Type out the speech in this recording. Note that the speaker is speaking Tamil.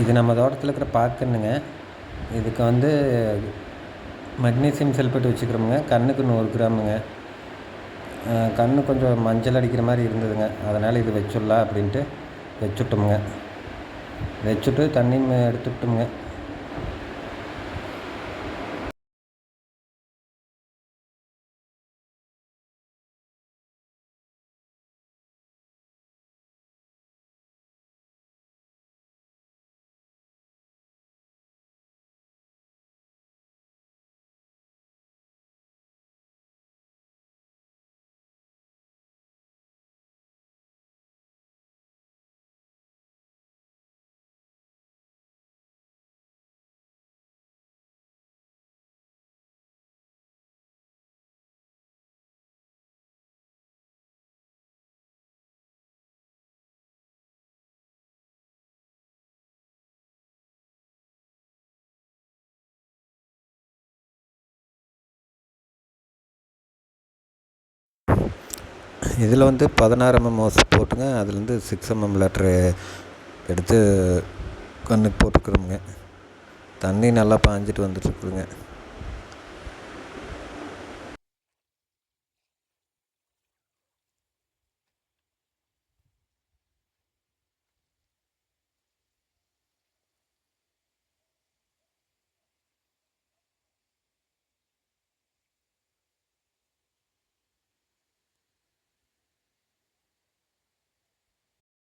இது நம்ம தோட்டத்தில் இருக்கிற பாக்கன்னுங்க இதுக்கு வந்து மக்னீசியம் செல்பேட் வச்சுக்கிறோமுங்க. கண்ணுக்கு நூறு கிராமுங்க. கண் கொஞ்சம் மஞ்சள் அடிக்கிற மாதிரி இருந்ததுங்க. அதனால் இது வச்சுடலாம் அப்படின்ட்டு வச்சுட்டோமுங்க. வச்சுட்டு தண்ணி எடுத்துவிட்டோமுங்க இதில் வந்து பதினாறு எம்எம் ஓஸ் போட்டுங்க. அதுலேருந்து சிக்ஸ் எம்எம் லேட்ரு எடுத்து கண்ணுக்கு போட்டுக்கிறோமுங்க. தண்ணி நல்லா பாஞ்சிட்டு வந்துட்டுருக்குதுங்க